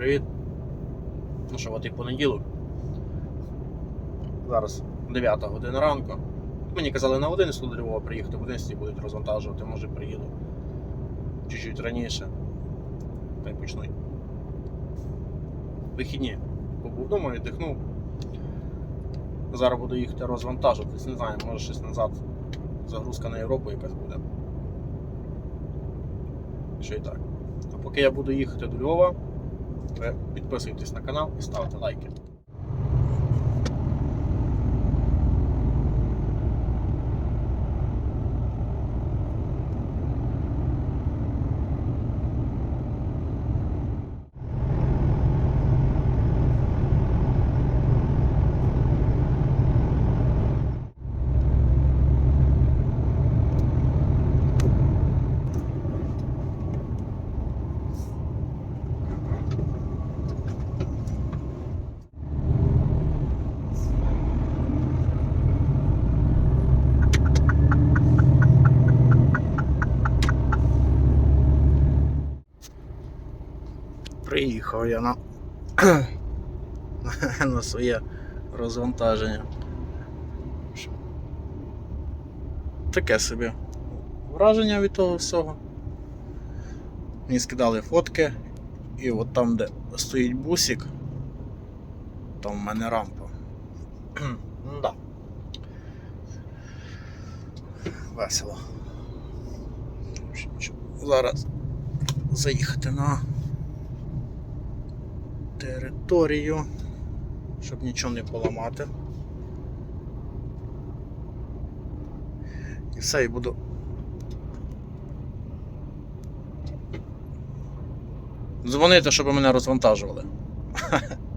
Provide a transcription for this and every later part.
привіт. Ну що, от і понеділок. Зараз 9 година ранку. Мені казали на 11 до Львова приїхати, в 11 будуть розвантажувати, може приїду чуть-чуть раніше. Та й почнуть. Вихідні. Побув вдома, віддихнув. Зараз буду їхати розвантажуватись, не знаю, може щось назад. Загрузка на Європу якась буде. Що і так. А поки я буду їхати до Львова, підписуйтесь на канал і ставте лайки. Приїхав я на, на своє розвантаження. Таке собі враження від того всього. Мені скидали фотки, і от там, де стоїть бусик, там в мене рампа. Да. Весело. Зараз заїхати на територію, щоб нічого не поламати. І все, і буду. Дзвонити, щоб мене розвантажували.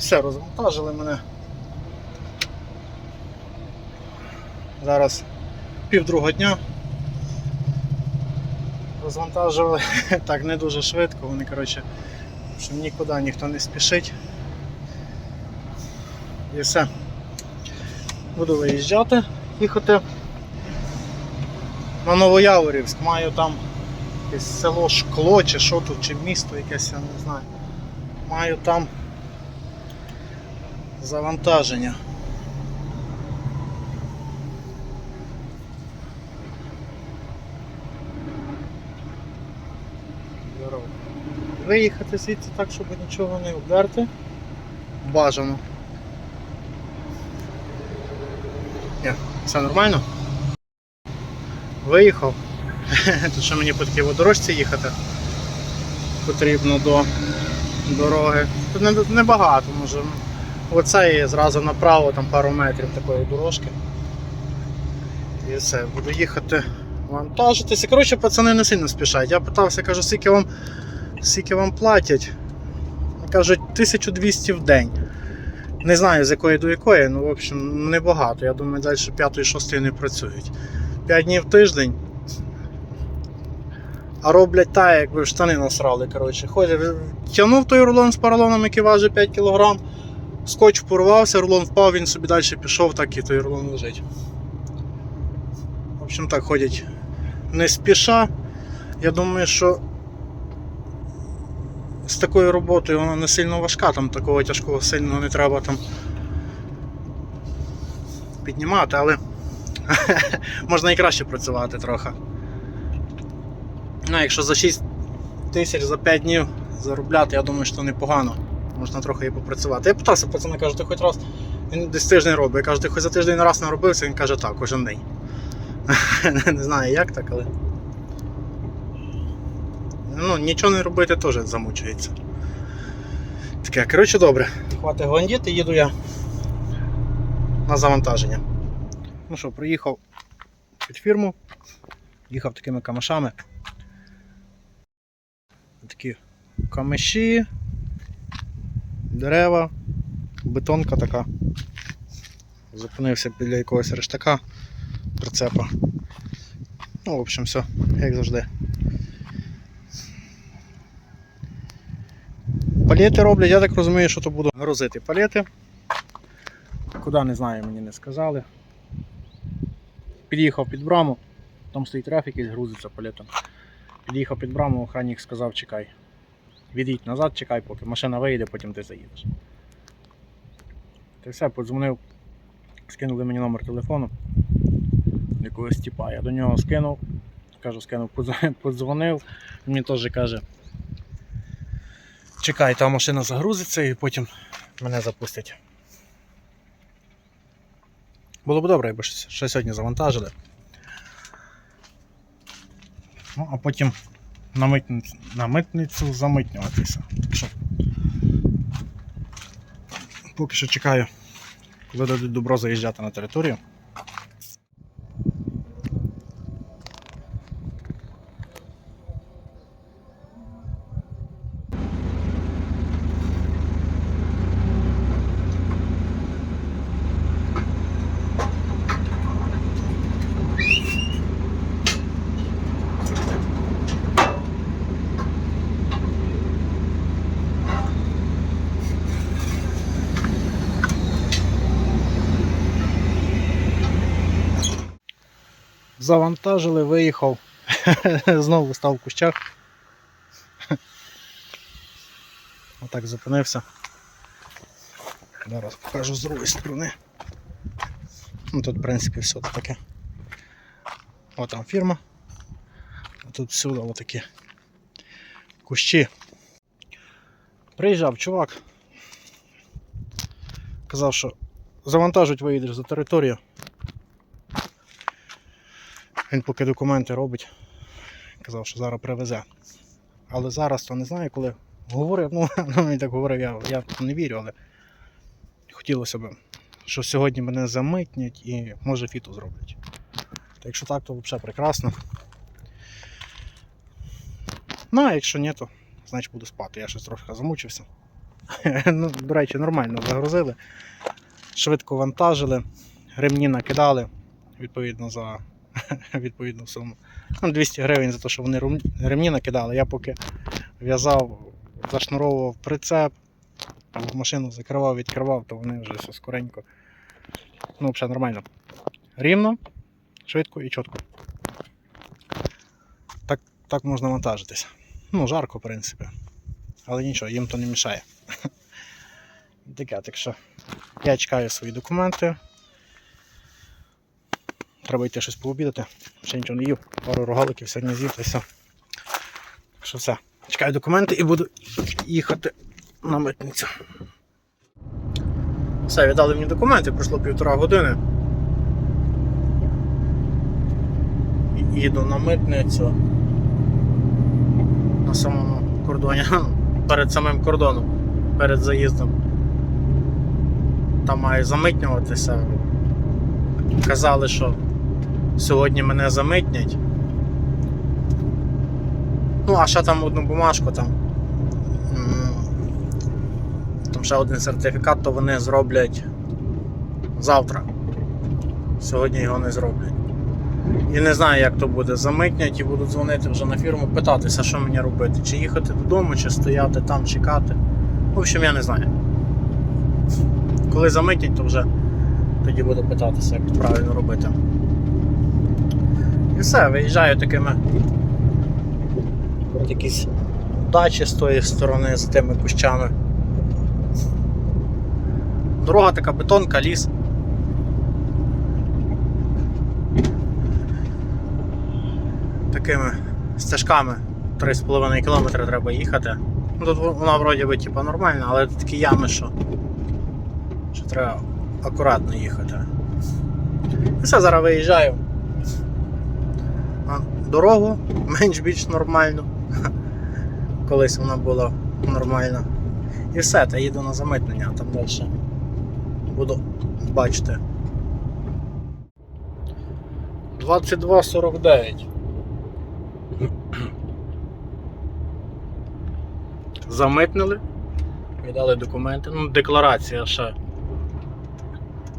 Все, розвантажили мене. Зараз півдруга дня. Розвантажували так не дуже швидко, вони, коротше, що нікуди ніхто не спішить. І все. Буду виїжджати, їхати на Новояворівськ. Маю там якесь село Шкло чи що тут, чи місто якесь, я не знаю. Маю там завантаження. Здорово. Виїхати звідси так, щоб нічого не обдерти. Бажано. Ні, все нормально? Виїхав. Тут ще мені по такій водорожці їхати. Потрібно до дороги. Тут не- небагато, може. Оце і зразу направо, там пару метрів такої дорожки. І все, буду їхати вантажитися. Коротше, пацани не сильно спішать. Я питався, кажу, скільки вам, скільки вам платять. Кажуть, 1200 в день. Не знаю з якої до якої, ну в общем, небагато. Я думаю, далі 5-6 не працюють. 5 днів в тиждень. А роблять так, якби в штани насрали. коротше. Ходять, тягнув той рулон з поролоном, який важить 5 кг. Скотч порвався, рулон впав, він собі далі пішов, так і той рулон лежить. В общем так ходять не спіша. Я думаю, що з такою роботою вона не сильно важка, там такого тяжкого сильно не треба там піднімати, але можна і краще працювати трохи. Ну, якщо за 6 тисяч за 5 днів заробляти, я думаю, що непогано. Можна трохи і попрацювати. Я питався пацана, каже, ти хоч раз. Він десь тиждень робить. Я кажу, ти хоч за тиждень раз наробився, він каже, так, кожен день. Не знаю як так, але. Ну, нічого не робити теж замучується. Таке, коротше, добре. Хватить гландіти, їду я на завантаження. Ну що, приїхав під фірму, їхав такими камешами. Такі камеші, дерева, бетонка така. Зупинився біля якогось рештака прицепа. Ну, в общем, все, як завжди. Палети роблять, я так розумію, що то буду грузити палети. Куди не знаю, мені не сказали. Під'їхав під браму, там стоїть трафік і грузиться палетом. Під'їхав під браму, охранник сказав, чекай. Від'їдь назад, чекай, поки машина вийде, потім ти заїдеш. Та все, подзвонив, скинули мені номер телефону якогось типа. Я до нього скинув, кажу, скинув, подзвонив, він мені теж каже. Чекай, та машина загрузиться і потім мене запустять. Було б добре, якби ще сьогодні завантажили. Ну, а потім на митницю, на митницю замитнюватися. Так що поки що чекаю, коли дадуть добро заїжджати на територію. Завантажили, виїхав. Знову став в кущах. Отак зупинився. Зараз покажу з другої сторони. Ну, тут, в принципі, все таке. От там фірма. А тут всюди отакі кущі. Приїжджав чувак. Казав, що завантажуть, виїдеш за територію. Він поки документи робить. Казав, що зараз привезе. Але зараз то не знаю, коли говорив, ну, ну він так говорив, я, я не вірю, але хотілося б, що сьогодні мене замитнять і може фіту зроблять. Та якщо так, то взагалі прекрасно. Ну, а якщо ні, то значить буду спати. Я щось трохи замучився. ну, до речі, нормально загрузили, швидко вантажили, ремні накидали, відповідно за відповідну суму. Ну, 200 гривень за те, що вони ремні накидали. Я поки в'язав, зашнуровував прицеп, машину закривав, відкривав, то вони вже все скоренько. Ну, взагалі нормально. Рівно, швидко і чітко. Так, так можна вантажитись. Ну, жарко, в принципі. Але нічого, їм то не мішає. Таке, так що я чекаю свої документи. Треба йти щось пообідати. Ще нічого не їв, пару рогаликів сьогодні з'їв та все. Так що все. Чекаю документи і буду їхати на митницю. Все, віддали мені документи, пройшло півтора години. І- Їду на митницю на самому кордоні, перед самим кордоном, перед заїздом. Там має замитнюватися. Казали, що сьогодні мене замитнять. Ну, а ще там одну бумажку там. Там ще один сертифікат, то вони зроблять завтра. Сьогодні його не зроблять. І не знаю, як то буде. Замитнять і буду дзвонити вже на фірму, питатися, що мені робити. Чи їхати додому, чи стояти там, чекати. В общем, я не знаю. Коли замитнять, то вже тоді буду питатися, як правильно робити. І все, виїжджаю такими от якісь дачі з тої сторони, з тими кущами. Дорога така бетонка, ліс. Такими стежками 3,5 км треба їхати. Ну, Тут вона вроді би типу, нормальна, але тут такі ями, що, що треба акуратно їхати. І все, зараз виїжджаю. Дорогу менш-більш нормальну. Колись вона була нормальна. І все, та їду на замитнення, а там далі буду бачити. 22.49. Замитнили, віддали документи. Ну, декларація ще,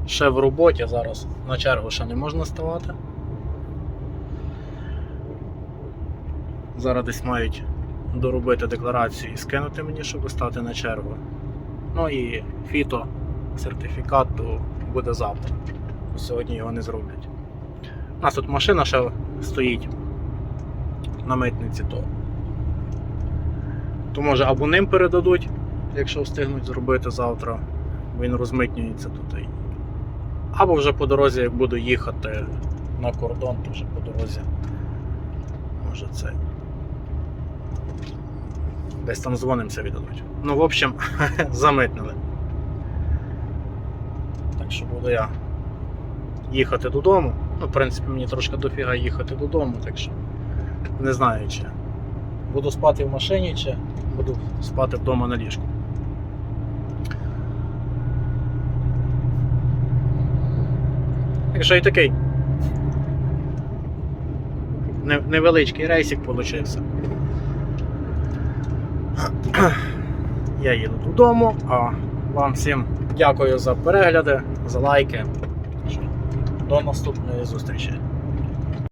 ще в роботі зараз. На чергу ще не можна ставати. Зараз десь мають доробити декларацію і скинути мені, щоб стати на чергу. Ну і фіто, сертифікат то буде завтра. Сьогодні його не зроблять. У нас тут машина ще стоїть на митниці, то, то може або ним передадуть, якщо встигнуть зробити завтра, він розмитнюється тут. Або вже по дорозі, як буду їхати на кордон, то вже по дорозі. Може це. Десь там дзвонимося віддадуть. Ну, в общем, замитнили. Так що буду я їхати додому. Ну, в принципі, мені трошки дофіга їхати додому, так що не знаю, чи буду спати в машині, чи буду спати вдома на ліжку. Так що і такий невеличкий рейсик получився. Я їду додому, а вам всім дякую за перегляди, за лайки. До наступної зустрічі.